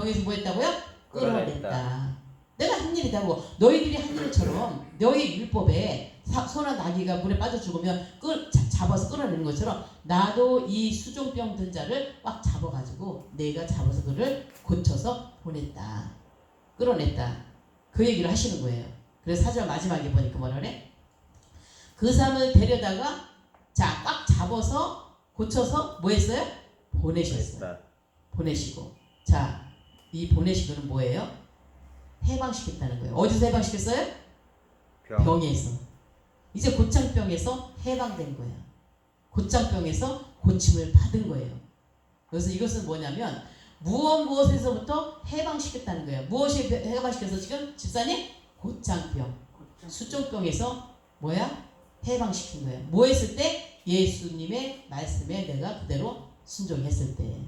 병에서 뭐 했다고요? 끌어냈다. 내가 한 일이다고 너희들이 한 일처럼 너희 율법에 사- 소나 나귀가 물에 빠져 죽으면 끌, 자- 잡아서 끌어내는 것처럼 나도 이 수종병 든 자를 꽉 잡아가지고 내가 잡아서 그를 고쳐서 보냈다. 끌어냈다. 그 얘기를 하시는 거예요. 그래서 사절 마지막에 보니까 뭐라 그래? 그 사람을 데려다가 자 꽉 잡아서 고쳐서 뭐 했어요? 보내셨어요. 보내시고 자 이 보내시고는 뭐예요? 해방시켰다는 거예요. 어디서 해방시켰어요? 병. 병에서 이제 곧장병에서 해방된 거예요. 곧장병에서 고침을 받은 거예요. 그래서 이것은 뭐냐면 무엇 무엇에서부터 해방시켰다는 거예요. 무엇이 해방시켜서 지금 집사님 곧장병, 수종병에서 뭐야 해방시킨 거예요. 뭐 했을 때 예수님의 말씀에 내가 그대로 순종했을 때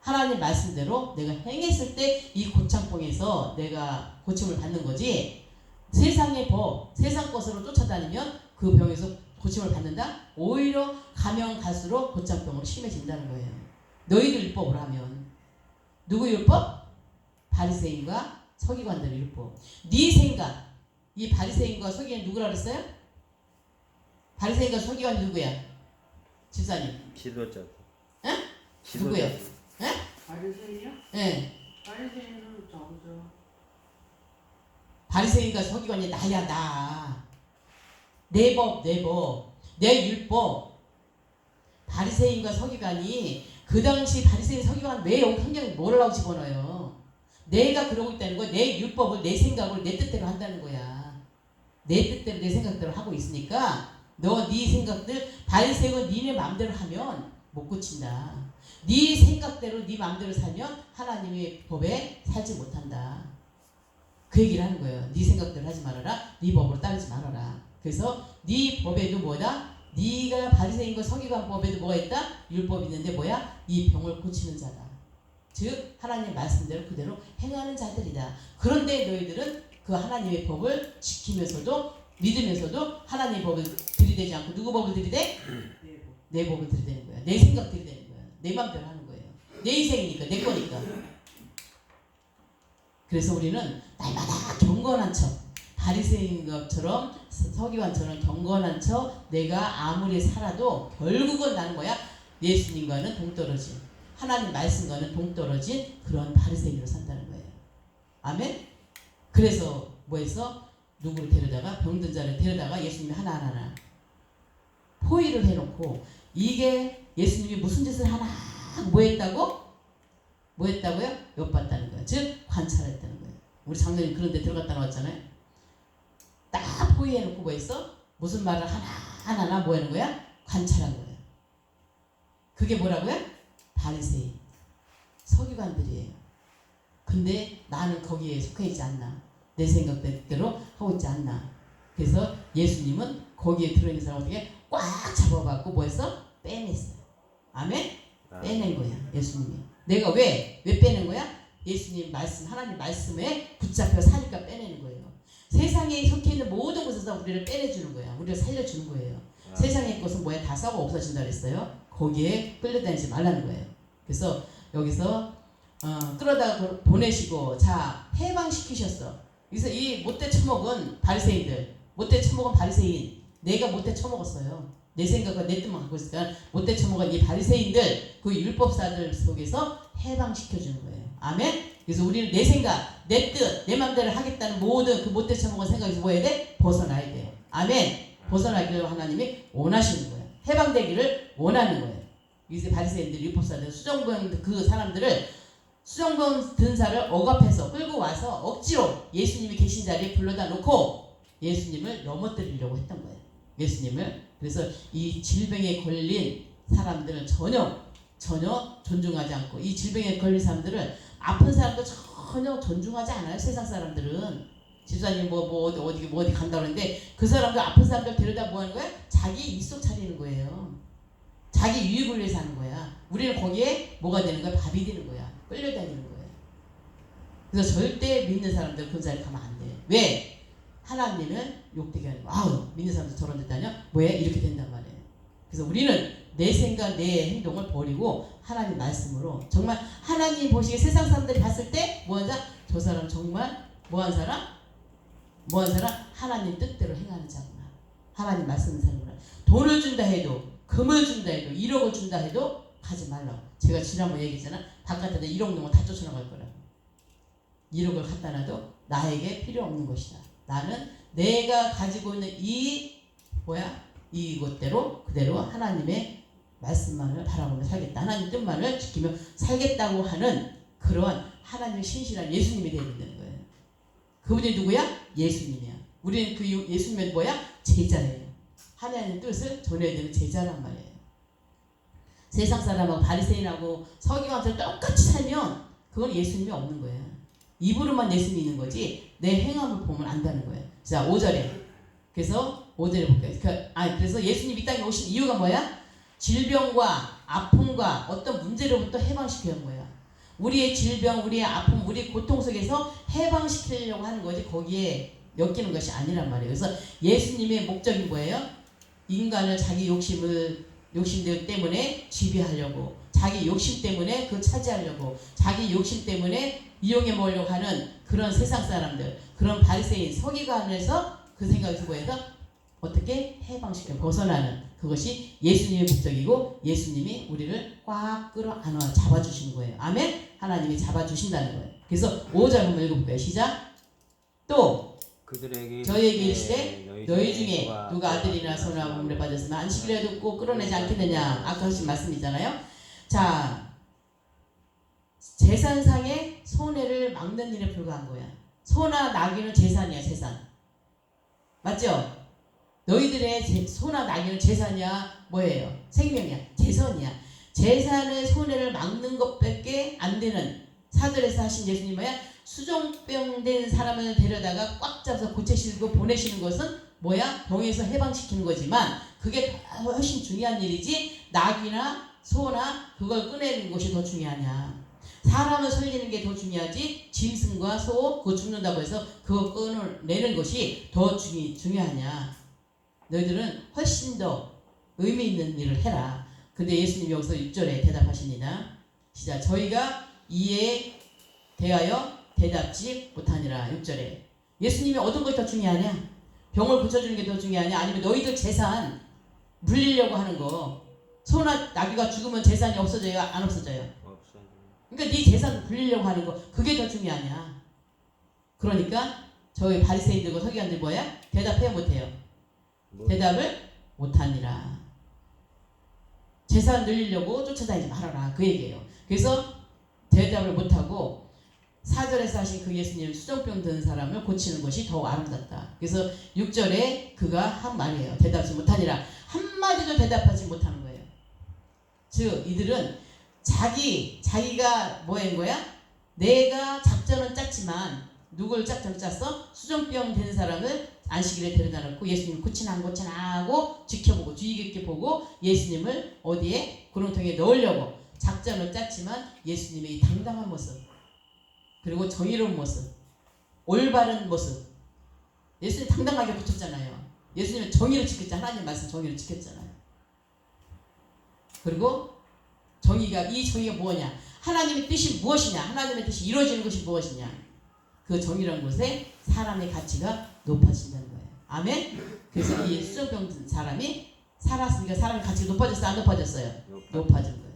하나님 말씀대로 내가 행했을 때 이 고창병에서 내가 고침을 받는 거지 세상의 법, 세상 것으로 쫓아다니면 그 병에서 고침을 받는다? 오히려 가면 갈수록 고창병으로 심해진다는 거예요. 너희들 율법을 하면 누구 율법? 바리새인과 서기관들의 율법. 네 생각. 이 바리새인과 서기관 누구라 그랬어요? 바리새인과 서기관 누구야? 집사님. 지도자. 에? 지도자. 누구 야? 바리새인이요? 예. 바리새인은 저거죠. 바리새인과 서기관이 나야 나. 내 법, 내 법, 내 율법. 바리새인과 서기관이 그 당시 바리새인 서기관 왜 여기 성경에 뭐라고 집어넣어요? 내가 그러고 있다는 거, 내 율법을 내 생각을 내 뜻대로 한다는 거야. 내 뜻대로 내 생각대로 하고 있으니까 너 네 생각들 바리새인은 니네 마음대로 하면 못 고친다. 네 생각대로 네 마음대로 살면 하나님의 법에 살지 못한다. 그 얘기를 하는 거예요. 네 생각대로 하지 말아라. 네 법으로 따르지 말아라. 그래서 네 법에도 뭐다? 네가 바리새인과 서기관 법에도 뭐가 있다? 율법이 있는데 뭐야? 이 병을 고치는 자다. 즉 하나님 말씀대로 그대로 행하는 자들이다. 그런데 너희들은 그 하나님의 법을 지키면서도 믿으면서도 하나님의 법을 들이대지 않고 누구 법을 들이대? 네. 내 법을 들이대는 거야. 내 생각 들이대는 거야. 내 맘대로 하는 거예요. 내 인생이니까 내 거니까. 그래서 우리는 날마다 경건한 척, 바리새인 것처럼 서기관처럼 경건한 척 내가 아무리 살아도 결국은 나는 뭐야? 예수님과는 동떨어진 하나님 말씀과는 동떨어진 그런 바리새인으로 산다는 거예요. 아멘. 그래서 뭐했어? 누구를 데려다가 병든 자를 데려다가 예수님이 하나 하나 하나 포위를 해놓고 이게 예수님이 무슨 짓을 하나 뭐 했다고? 뭐 했다고요? 엿봤다는 거예요. 즉 관찰했다는 거예요. 우리 장로님 그런 데 들어갔다 나왔잖아요. 딱 포위해놓고 뭐 했어? 무슨 말을 하나 하나 뭐 하는 거야? 관찰한 거예요. 그게 뭐라고요? 바리새인 서기관들이에요. 근데 나는 거기에 속해 있지 않나. 내 생각대로 하고 있지 않나. 그래서 예수님은 거기에 들어있는 사람 어떻게 꽉 잡아갖고 뭐 했어? 빼냈어요. 아멘? 아, 빼낸 거야 예수님이. 내가 왜? 왜 빼낸 거야? 예수님 말씀 하나님 말씀에 붙잡혀 사니까 빼내는 거예요. 세상에 속해 있는 모든 곳에서 우리를 빼내주는 거야. 우리를 살려주는 거예요. 아, 세상의 것은 뭐야? 다 썩어 없어진다 그랬어요. 거기에 끌려다니지 말라는 거예요. 그래서 여기서 어, 끌어다 보- 보내시고 자 해방시키셨어. 그래서 이 못돼 처먹은 바리새인들 못돼 처먹은 바리새인 내가 못돼 처먹었어요 내 생각과 내 뜻만 갖고 있으니까 못돼 처먹은 이 바리새인들 그 율법사들 속에서 해방시켜주는 거예요. 아멘. 그래서 우리는 내 생각, 내 뜻, 내 마음대로 하겠다는 모든 그 못돼 처먹은 생각에서 뭐 해야 돼? 벗어나야 돼요. 아멘. 벗어나기를 하나님이 원하시는 거예요. 해방되기를 원하는 거예요. 이제 바리새인들, 율법사들, 수정병 그 사람들을 수정병 든사를 억압해서 끌고 와서 억지로 예수님이 계신 자리에 불러다 놓고 예수님을 넘어뜨리려고 했던 거예요. 예수님을 그래서 이 질병에 걸린 사람들은 전혀 전혀 존중하지 않고 이 질병에 걸린 사람들을 아픈 사람도 전혀 존중하지 않아요 세상 사람들은 집사님 뭐, 뭐 어디 어디 뭐 어디 간다 그러는데 그 사람들 아픈 사람들 데려다 뭐 하는 거야? 자기 입속 차리는 거예요. 자기 유익을 위해서 하는 거야. 우리는 거기에 뭐가 되는 거야? 밥이 되는 거야. 끌려다니는 거야. 그래서 절대 믿는 사람들 자리 가면 안 돼. 왜? 하나님은 욕되게 하는 거. 아우 믿는 사람들 저런 데 다녀? 뭐야? 이렇게 된단 말이에요. 그래서 우리는 내 생각, 내 행동을 버리고 하나님 말씀으로 정말 하나님 보시기에 세상 사람들이 봤을 때 뭐하자? 저 사람 정말 뭐한 사람? 뭐한 사람? 하나님 뜻대로 행하는 자구나. 하나님 말씀을 사는구나. 돈을 준다 해도 금을 준다 해도 1억을 준다 해도 가지 말라. 제가 지난번에 얘기했잖아. 바깥에다 1억 넣으면 다 쫓아나갈 거라고. 1억을 갖다 놔도 나에게 필요 없는 것이다. 나는 내가 가지고 있는 이 뭐야? 이것대로 그대로 하나님의 말씀만을 바라보며 살겠다. 하나님 뜻만을 지키며 살겠다고 하는 그러한 하나님의 신실한 예수님이 되어야 된다는 거예요. 그분이 누구야? 예수님이야. 우리는 그 예수님은 뭐야? 제자예요. 하나님 뜻을 전해야 되는 제자란 말이에요. 세상 사람하고 바리새인하고 서기관들 똑같이 살면 그건 예수님이 없는 거예요. 입으로만 예수님이 있는 거지 내 행함을 보면 안다는 거예요. 자, 5절에. 그래서 5절에 볼게요. 그, 아, 그래서 예수님 이 땅에 오신 이유가 뭐야? 질병과 아픔과 어떤 문제로부터 해방시켜야 하는 거야. 우리의 질병, 우리의 아픔, 우리의 고통 속에서 해방시키려고 하는 거지 거기에 엮이는 것이 아니란 말이에요. 그래서 예수님의 목적이 뭐예요? 인간을 자기 욕심을 욕심들 때문에 지배하려고 자기 욕심 때문에 그 차지하려고 자기 욕심 때문에 이용해 먹으려고 하는 그런 세상 사람들 그런 바리새인 서기관에서 그 생각을 두고 해서 어떻게 해방시켜 벗어나는 그것이 예수님의 목적이고 예수님이 우리를 꽉 끌어안아 잡아주시는 거예요. 아멘. 하나님이 잡아주신다는 거예요. 그래서 5절 한번 읽어볼까요? 시작. 또 그들에게 저희에게 이르시되 이르시되 너희 중에 누가 아들이나 소나 몸에 빠졌으면 안식이라도 꼭 끌어내지 않겠느냐 아까 하신 말씀이잖아요 자 재산상의 손해를 막는 일에 불과한 거야 소나 나귀는 재산이야 재산 맞죠? 너희들의 제- 소나 나귀는 재산이야 뭐예요? 생명이야 재산이야 재산의 손해를 막는 것밖에 안 되는 사절에서 하신 예수님 뭐야? 수종병 된 사람을 데려다가 꽉 잡아서 고치시고 보내시는 것은 뭐야? 병에서 해방시키는 거지만 그게 더 훨씬 중요한 일이지 낙이나 소나 그걸 꺼내는 것이 더 중요하냐. 사람을 살리는 게 더 중요하지 짐승과 소 그거 죽는다고 해서 그거 꺼내는 것이 더 중요, 중요하냐. 너희들은 훨씬 더 의미 있는 일을 해라. 근데 예수님이 여기서 6절에 대답하십니다. 시작. 저희가 이에 대하여 대답지 못하니라 6절에 예수님이 얻은 것이 더 중요하냐 병을 고쳐주는 게 더 중요하냐 아니면 너희들 재산 물리려고 하는 거 소나 나귀가 죽으면 재산이 없어져요 안 없어져요. 그러니까 네 재산 불리려고 하는 거 그게 더 중요하냐 그러니까 저희 바리새인들과 서기관들 뭐야 대답해야 못해요 뭐, 대답을 못하니라 재산 늘리려고 쫓아다니지 말아라 그 얘기예요 그래서 대답을 못하고 사절에서 하신 그 예수님 수정병 든 사람을 고치는 것이 더욱 아름답다. 그래서 6절에 그가 한 말이에요. 대답하지 못하니라. 한마디도 대답하지 못하는 거예요. 즉, 이들은 자기, 자기가 뭐인 거야? 내가 작전은 짰지만, 누굴 작전 짰어? 수정병 된 사람을 안식일에 데려다 놓고 예수님 고치나 안 고치나 하고 지켜보고 주의 깊게 보고 예수님을 어디에 구렁텅이에 넣으려고 작전을 짰지만 예수님의 이 당당한 모습 그리고 정의로운 모습, 올바른 모습. 예수님 당당하게 붙였잖아요. 예수님은 정의를 지켰잖아요. 하나님 말씀 정의를 지켰잖아요. 그리고 정의가 이 정의가 뭐냐? 하나님의 뜻이 무엇이냐? 하나님의 뜻이 이루어지는 것이 무엇이냐? 그 정의라는 곳에 사람의 가치가 높아진다는 거예요. 아멘. 그래서 이 수정병 든 사람이 살았으니까 사람의 가치가 높아졌어요, 안 높아졌어요? 높아. 높아진 거예요.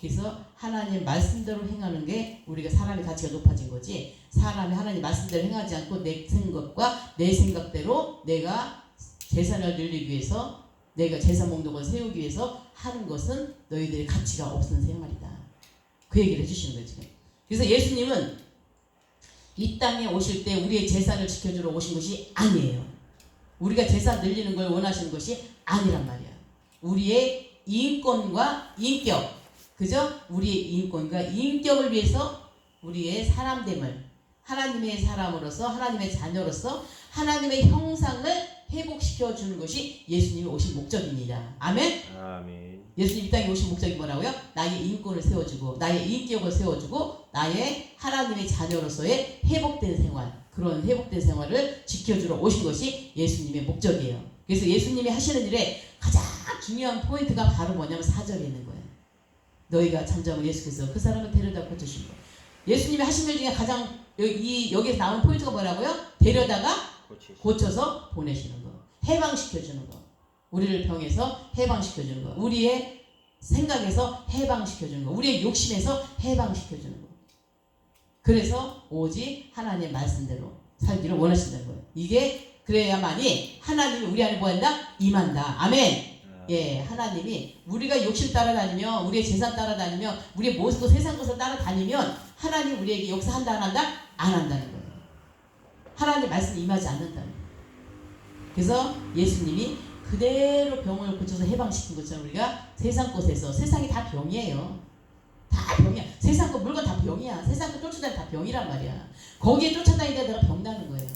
그래서 하나님 말씀대로 행하는 게 우리가 사람의 가치가 높아진 거지 사람이 하나님 말씀대로 행하지 않고 내 생각과 내 생각대로 내가 재산을 늘리기 위해서 내가 재산 목록을 세우기 위해서 하는 것은 너희들의 가치가 없는 생활이다. 그 얘기를 해주시는 거예요 지금. 그래서 예수님은 이 땅에 오실 때 우리의 재산을 지켜주러 오신 것이 아니에요. 우리가 재산 늘리는 걸 원하시는 것이 아니란 말이야. 우리의 인권과 인격, 그죠? 우리의 인권과 인격을 위해서 우리의 사람됨을 하나님의 사람으로서 하나님의 자녀로서 하나님의 형상을 회복시켜 주는 것이 예수님이 오신 목적입니다. 아멘. 아멘. 예수님 이 땅에 오신 목적이 뭐라고요? 나의 인권을 세워주고 나의 인격을 세워주고 나의 하나님의 자녀로서의 회복된 생활 그런 회복된 생활을 지켜주러 오신 것이 예수님의 목적이에요. 그래서 예수님이 하시는 일에 가장 중요한 포인트가 바로 뭐냐면 4절에 있는 거예요. 너희가 잠잠을 예수께서 그 사람을 데려다 고쳐준 거. 예수님이 하신 일 중에 가장 여기 여기서 나온 포인트가 뭐라고요? 데려다가. 고쳐서 보내시는 거. 해방시켜 주는 거. 우리를 병에서 해방시켜 주는 거. 우리의 생각에서 해방시켜 주는 거. 우리의 욕심에서 해방시켜 주는 거. 그래서 오직 하나님의 말씀대로 살기를 원하신다는 거예요. 이게 그래야만이 하나님이 우리 안에 뭐한다? 임한다. 아멘. 예, 하나님이 우리가 욕심 따라다니며 우리의 재산 따라다니며 우리의 모습 세상 것을 따라다니면 하나님 우리에게 역사한다 안 한다? 안 한다는 거예요. 하나님 말씀이 임하지 않는다는 거예요. 그래서 예수님이 그대로 병을 고쳐서 해방시킨 것처럼 우리가 세상 것에서 세상이 다 병이에요. 다 병이야. 세상 거 물건 다 병이야. 세상 거 쫓아다니 다 병이란 말이야. 거기에 쫓아다니다 내가 병 나는 거예요.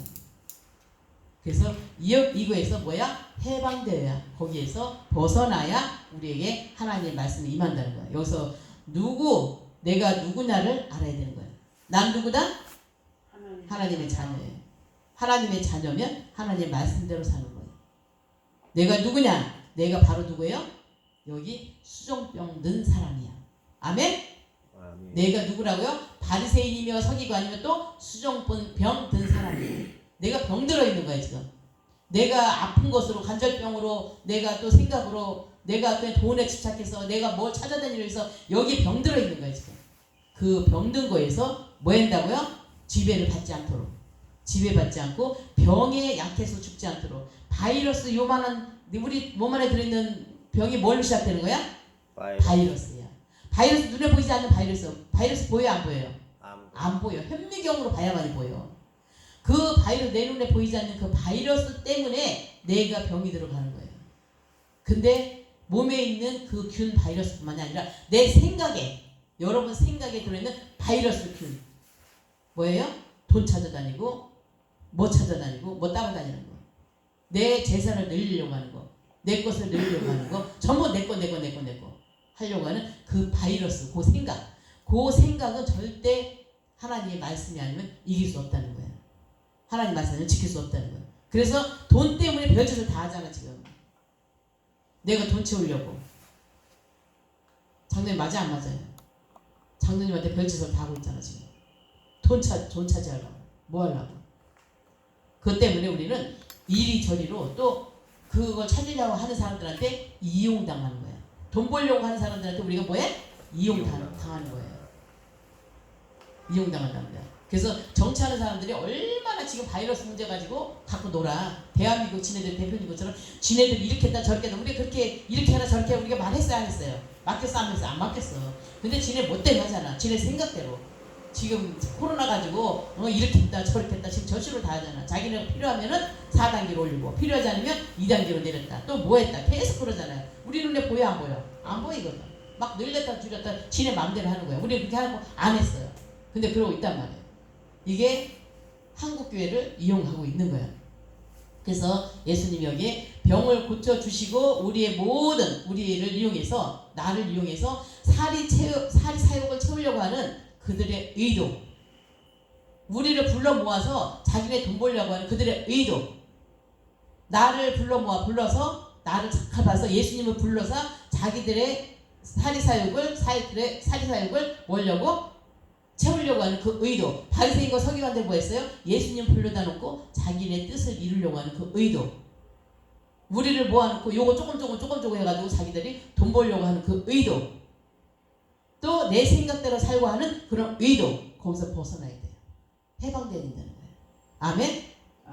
그래서 이, 이거에서 뭐야? 해방되어야 거기에서 벗어나야 우리에게 하나님의 말씀이 임한다는 거야. 여기서 누구 내가 누구냐를 알아야 되는 거야. 난 누구다? 하나님. 하나님의 자녀예요. 하나님의 자녀면 하나님의 말씀대로 사는 거예요. 내가 누구냐? 내가 바로 누구예요? 여기 수종병 든 사람이야. 아멘? 아멘. 내가 누구라고요? 바리새인이며 서기관이며 또 수종병 든 사람이에요. 내가 병들어 있는 거야 지금. 내가 아픈 것으로 관절병으로 내가 또 생각으로 내가 그냥 돈에 집착해서 내가 뭘 찾아다니려 해서 여기 병들어 있는 거야 지금. 그 병든 거에서 뭐 한다고요? 지배를 받지 않도록. 지배받지 않고 병에 약해서 죽지 않도록. 바이러스 요만한 우리 몸 안에 들어있는 병이 뭘로 시작되는 거야? 바이. 바이러스 야. 바이러스 눈에 보이지 않는 바이러스. 바이러스 보여 안 보여요? 암. 안 보여. 현미경으로 봐야만이 보여. 그 바이러스 내 눈에 보이지 않는 그 바이러스 때문에 내가 병이 들어가는 거예요. 근데 몸에 있는 그 균 바이러스뿐만이 아니라 내 생각에 여러분 생각에 들어있는 바이러스 균 뭐예요? 돈 찾아다니고 뭐 찾아다니고 뭐 따라다니는 거. 내 재산을 늘리려고 하는 거. 내 것을 늘리려고 하는 거. 전부 내 거 내 거 내 거 내 거 하려고 하는 그 바이러스, 그 생각. 그 생각은 절대 하나님의 말씀이 아니면 이길 수 없다는 거예요. 하나님 말씀을 지킬 수 없다는 거예요. 그래서 돈 때문에 별짓을 다 하잖아 지금. 내가 돈 채우려고. 장로님 맞아 안 맞아요? 장로님한테 별짓을 다 하고 있잖아 지금. 돈 차, 돈 차지하려고. 뭐 하려고. 그것 때문에 우리는 이리 저리로 또 그걸 찾으려고 하는 사람들한테 이용당하는 거야. 돈 벌려고 하는 사람들한테 우리가 뭐해? 이용당하는 거예요. 이용당한다는 거야. 그래서 정치하는 사람들이 얼마나 지금 바이러스 문제 가지고 갖고 놀아. 대한민국 지네들 대표님 것처럼 지네들 이렇게 했다 저렇게 했다. 우리 그렇게 이렇게 하라 저렇게 하라 우리가 말했어야 안 했어요. 맡겼어 안 했어 안 맡겼어. 근데 지네 못되게 하잖아. 지네 생각대로. 지금 코로나 가지고 어, 이렇게 했다 저렇게 했다 지금 저식으로 다 하잖아. 자기는 필요하면은 4단계로 올리고 필요하지 않으면 2단계로 내렸다. 또 뭐 했다. 계속 그러잖아요. 우리 눈에 보여 안 보여? 안 보이거든. 막 늘렸다 줄였다 지네 마음대로 하는 거야. 우리 그렇게 하고 안 했어요. 근데 그러고 있단 말이에요. 이게 한국 교회를 이용하고 있는 거야. 그래서 예수님이 여기에 병을 고쳐 주시고 우리의 모든 우리를 이용해서 나를 이용해서 사리 채우, 사리 사욕을 채우려고 하는 그들의 의도. 우리를 불러 모아서 자기네 돈 벌려고 하는 그들의 의도. 나를 불러 모아 불러서 나를 착하봐서 예수님을 불러서 자기들의 사리 사욕을 사리들의 사리 사욕을 뭐려고 채우려고 하는 그 의도. 바리새인과 서기관들 뭐 했어요? 예수님 불러다 놓고 자기네 뜻을 이루려고 하는 그 의도. 우리를 모아놓고 요거 조금 조금 조금 조금 해가지고 자기들이 돈 벌려고 하는 그 의도. 또내 생각대로 살고 하는 그런 의도. 거기서 벗어나야 돼요. 해방돼야 된다는 거예요. 아멘?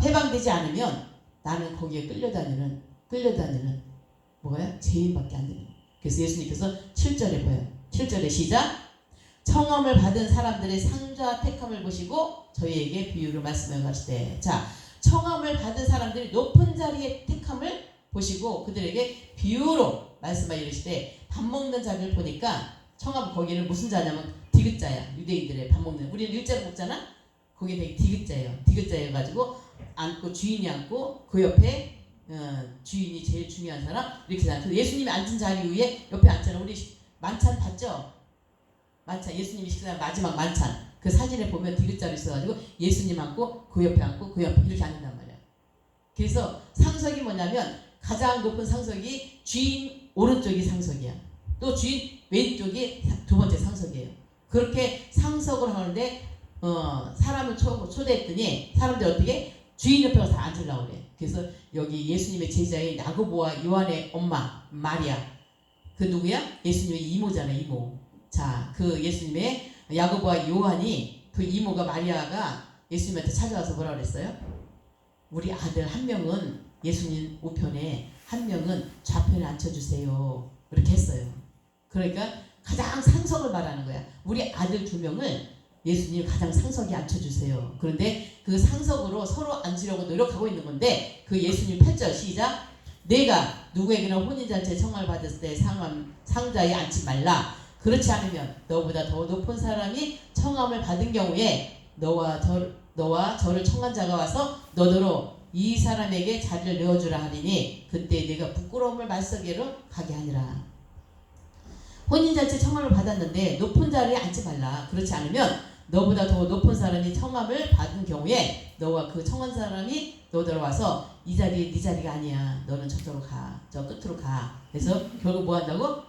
해방되지 않으면 나는 거기에 끌려다니는, 끌려다니는, 뭐야? 죄인밖에 안 되는 거예요. 그래서 예수님께서 7절에 보여요. 7절에 시작. 청함을 받은 사람들의 상자 택함을 보시고 저희에게 비유를 말씀해 가시되 자 청함을 받은 사람들이 높은 자리의 택함을 보시고 그들에게 비유로 말씀하여 이르시되 밥 먹는 자를 보니까 청함 거기는 무슨 자냐면 디귿자야 유대인들의 밥 먹는. 우리는 일자로 먹잖아? 거기 되게 디귿자예요. 디귿자여 가지고 앉고 주인이 앉고 그 옆에 어, 주인이 제일 중요한 사람? 이렇게 앉고 예수님이 앉은 자리 위에 옆에 앉잖아. 우리 만찬 봤죠? 만찬. 예수님이 식사한 마지막 만찬. 그 사진에 보면 디귿자로 있어가지고 예수님 앉고 그 옆에 앉고 그 옆에 이렇게 앉는단 말이야. 그래서 상석이 뭐냐면 가장 높은 상석이 주인 오른쪽이 상석이야. 또 주인 왼쪽이 사- 두 번째 상석이에요. 그렇게 상석을 하는데 어, 사람을 초, 초대했더니 사람들 어떻게 주인 옆에 가서 다 앉으려고 그래. 그래서 여기 예수님의 제자인 야고보와 요한의 엄마 마리아 그 누구야? 예수님의 이모잖아 이모. 자, 그 예수님의 야고보와 요한이 그 이모가 마리아가 예수님한테 찾아와서 뭐라 그랬어요? 우리 아들 한 명은 예수님 우편에 한 명은 좌편에 앉혀주세요. 이렇게 했어요. 그러니까 가장 상석을 말하는 거야. 우리 아들 두 명을 예수님 가장 상석에 앉혀주세요. 그런데 그 상석으로 서로 앉으려고 노력하고 있는 건데 그 예수님 8절 시작 내가 누구에게나 혼인잔치에 청함을 받았을 때 상함, 상자에 앉지 말라. 그렇지 않으면 너보다 더 높은 사람이 청함을 받은 경우에 너와 저, 너와 저를 청한 자가 와서 너더러 이 사람에게 자리를 내어주라 하리니 그때 내가 부끄러움을 말석에로 가게 하니라. 혼인잔치 청함을 받았는데 높은 자리에 앉지 말라. 그렇지 않으면 너보다 더 높은 사람이 청함을 받은 경우에 너와 그 청한 사람이 너더러 와서 이 자리 네 자리가 아니야. 너는 저쪽으로 가. 저 끝으로 가. 그래서 결국 뭐 한다고?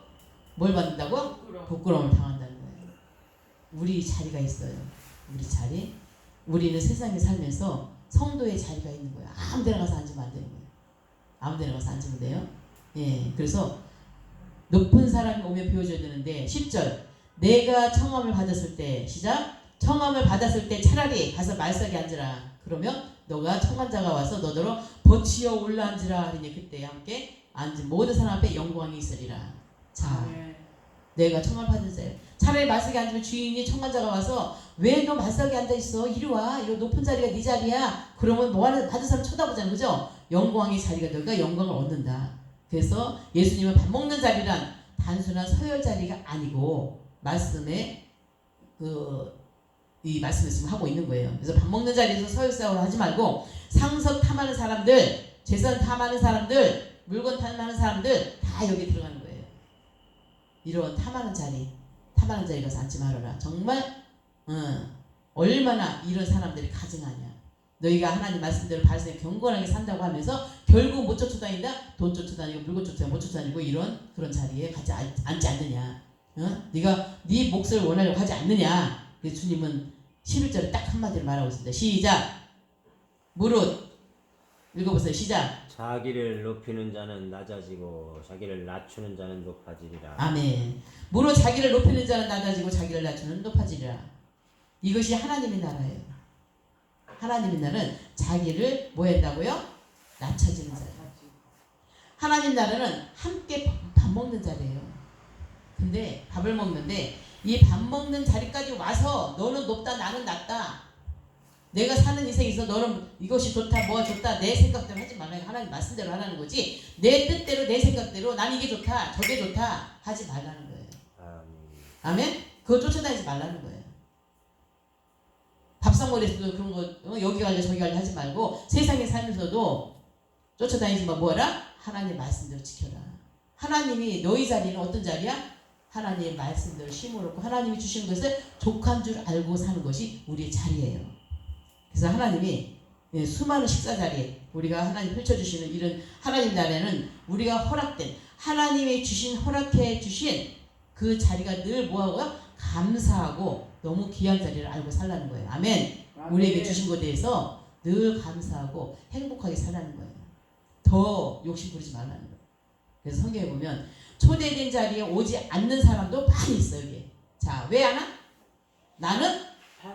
뭘 받는다고? 부끄러워. 부끄러움 을 당한다는 거예요. 우리 자리가 있어요. 우리 자리. 우리는 세상에 살면서 성도의 자리가 있는 거예요. 아무 데나 가서 앉으면 안 되는 거예요. 아무 데나 가서 앉으면 돼요. 예. 그래서 높은 사람이 오면 비워줘야 되는데 10절. 내가 청함을 받았을 때 시작. 청함을 받았을 때 차라리 가서 말석에 앉으라. 그러면 너가 청관자가 와서 너더러 버치어 올라앉으라 하리니 그때 함께 앉은 모든 사람 앞에 영광이 있으리라. 자 네. 내가 청함을 받은 자예요. 차라리 말석에 앉으면 주인이 청관자가 와서 왜 너 말석에 앉아 있어? 이리 와. 이거 높은 자리가 네 자리야. 그러면 뭐 하는 받은 사람 쳐다보잖아. 그죠? 영광의 자리가 너가 영광을 얻는다 그래서 예수님은 밥 먹는 자리란 단순한 서열 자리가 아니고 말씀에 그 이 말씀을 지금 하고 있는 거예요. 그래서 밥 먹는 자리에서 서열 싸움을 하지 말고 상석 탐하는 사람들, 재산 탐하는 사람들, 물건 탐하는 사람들 다 여기 들어가는 거예요. 이런 탐하는 자리, 탐하는 자리 가서 앉지 말아라. 정말 어, 얼마나 이런 사람들이 가증하냐. 너희가 하나님 말씀대로 발생에 경건하게 산다고 하면서 결국 못 쫓아다닌다? 돈 쫓아다니고 물건 쫓아다니고 못 쫓아다니고 이런 그런 자리에 가지 않- 앉지 않느냐. 어? 네가 네 몫을 원하려고 하지 않느냐. 그래서 주님은 11절에 딱 한마디로 말하고 있습니다. 시작. 무릇 읽어보세요. 시작. 자기를 높이는 자는 낮아지고 자기를 낮추는 자는 높아지리라. 아멘. 무릇 자기를 높이는 자는 낮아지고 자기를 낮추는 높아지리라. 이것이 하나님의 나라예요. 하나님의 나라는 자기를 뭐 한다고요? 낮춰지는 자예요. 하나님 나라는 함께 밥- 밥 먹는 자리예요. 근데 밥을 먹는데 이 밥 먹는 자리까지 와서 너는 높다 나는 낮다. 내가 사는 인생에서 너는 이것이 좋다 뭐가 좋다 내 생각대로 하지 말라 하나님 말씀대로 하라는 거지 내 뜻대로 내 생각대로 난 이게 좋다 저게 좋다 하지 말라는 거예요. 아멘? 그거 쫓아다니지 말라는 거예요. 밥상머리에서도 그런 거 어, 여기 갈래 저기 갈래 하지 말고 세상에 살면서도 쫓아다니지만 뭐라? 하나님 말씀대로 지켜라. 하나님이 너희 자리는 어떤 자리야? 하나님의 말씀대로 심어놓고 하나님이 주신 것을 족한 줄 알고 사는 것이 우리의 자리예요. 그래서 하나님이 예, 수많은 식사 자리에 우리가 하나님 펼쳐주시는 이런 하나님 나라는 우리가 허락된 하나님이 주신 허락해 주신 그 자리가 늘 뭐하고요? 감사하고 너무 귀한 자리를 알고 살라는 거예요. 아멘. 우리에게 주신 것에 대해서 늘 감사하고 행복하게 살라는 거예요. 더 욕심 부리지 말라는 거예요. 그래서 성경에 보면 초대된 자리에 오지 않는 사람도 많이 있어요. 여기. 자, 왜 안 와? 나는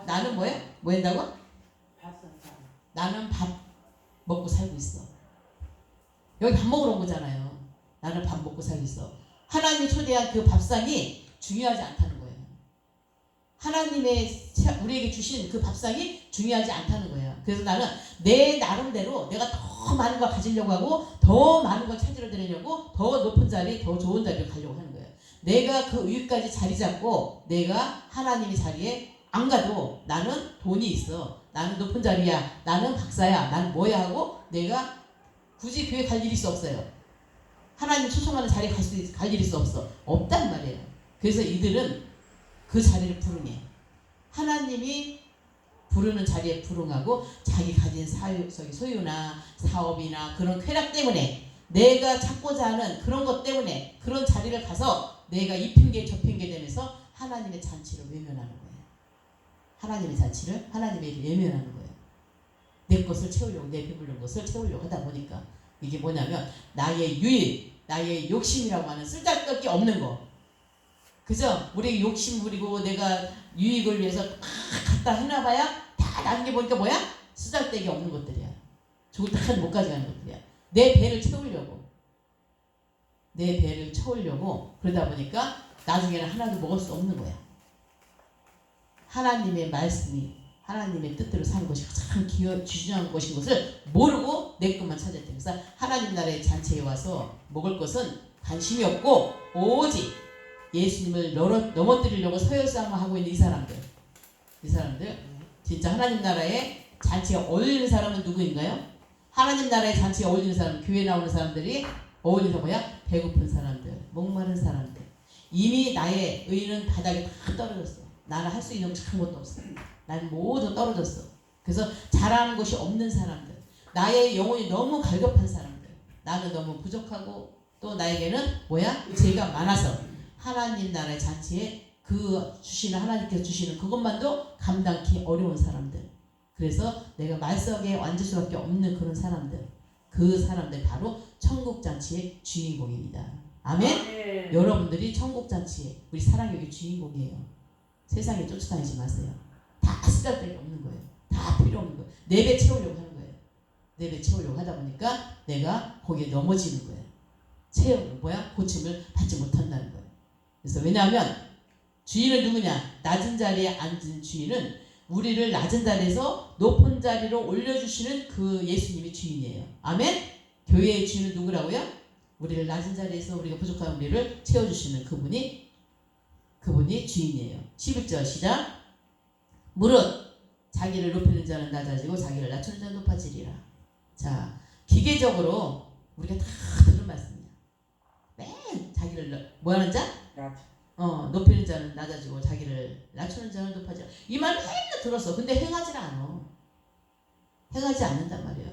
나는 뭐야? 뭐 한다고? 나는 밥 먹고 살고 있어. 여기 밥 먹으러 온 거잖아요. 나는 밥 먹고 살고 있어. 하나님이 초대한 그 밥상이 중요하지 않다는 거예요. 하나님의 차- 우리에게 주신 그 밥상이 중요하지 않다는 거예요. 그래서 나는 내 나름대로 내가 더 많은 걸 가지려고 하고 더 많은 걸 찾으려 드리려고 더 높은 자리, 더 좋은 자리를 가려고 하는 거예요. 내가 그 위까지 자리 잡고 내가 하나님의 자리에 안 가도 나는 돈이 있어. 나는 높은 자리야. 나는 박사야. 나는 뭐야 하고 내가 굳이 교회 갈 일이 있어 없어요. 하나님 초청하는 자리에 갈, 수, 있- 갈 일이 있어 없어. 없단 말이에요. 그래서 이들은 그 자리를 부르게. 하나님이 부르는 자리에 부응하고 자기 가진 소유나 사업이나 그런 쾌락 때문에 내가 찾고자 하는 그런 것 때문에 그런 자리를 가서 내가 이 핑계 저 핑계 되면서 하나님의 잔치를 외면하는 거예요. 하나님의 잔치를 하나님의 외면하는 거예요. 내 것을 채우려고 내 배부른 것을 채우려고 하다 보니까 이게 뭐냐면 나의 유일, 나의 욕심이라고 하는 쓸데없게 없는 거. 그죠? 우리 욕심 부리고 내가 유익을 위해서 막 갖다 해놔봐야 다 나중에 보니까 뭐야? 쓰잘데기 없는 것들이야. 좋을 때까지 못 가져가는 것들이야. 내 배를 채우려고. 내 배를 채우려고 그러다 보니까 나중에는 하나도 먹을 수 없는 거야. 하나님의 말씀이 하나님의 뜻대로 사는 것이 가장 기여 중요한 것인 것을 모르고 내 것만 찾았대. 그래서 하나님 나라의 잔치에 와서 먹을 것은 관심이 없고 오직 예수님을 넘어, 넘어뜨리려고 서열상을 하고 있는 이 사람들. 이 사람들 진짜 하나님 나라의 잔치에 어울리는 사람은 누구인가요? 하나님 나라의 잔치에 어울리는 사람, 교회 나오는 사람들이 어울리는 뭐야? 배고픈 사람들, 목마른 사람들. 이미 나의 의는 바닥에 다 떨어졌어. 나는 할 수 있는 참 것도 없어. 난 모두 떨어졌어. 그래서 잘하는 것이 없는 사람들, 나의 영혼이 너무 갈급한 사람들, 나는 너무 부족하고 또 나에게는 뭐야? 죄가 많아서 하나님 나라의 잔치에 그 주시는 하나님께서 주시는 그것만도 감당기 어려운 사람들. 그래서 내가 말석에 앉을 수밖에 없는 그런 사람들. 그 사람들 바로 천국 잔치의 주인공입니다. 아멘. 아멘. 여러분들이 천국 잔치에 우리 사랑의 주인공이에요. 세상에 쫓아다니지 마세요. 다 쓰잘데기 없는 거예요. 다 필요 없는 거예요. 내 배 채우려고 하는 거예요. 내 배 채우려고 하다 보니까 내가 거기에 넘어지는 거예요. 채우 뭐야? 고침을 받지 못한다는 거예요. 그래서 왜냐하면 주인은 누구냐? 낮은 자리에 앉은 주인은 우리를 낮은 자리에서 높은 자리로 올려주시는 그 예수님이 주인이에요. 아멘? 교회의 주인은 누구라고요? 우리를 낮은 자리에서 우리가 부족한 우리를 채워주시는 그분이 그분이 주인이에요. 11절 시작. 무릇 자기를 높이는 자는 낮아지고 자기를 낮추는 자는 높아지리라. 자, 기계적으로 우리가 다 들은 말씀이야. 맨 자기를 넓- 뭐 하는 자? 낮. 어, 높이는 자는 낮아지고 자기를 낮추는 자는 높아져. 이 말 맨날 들었어. 근데 행하지 않아. 행하지 않는단 말이에요.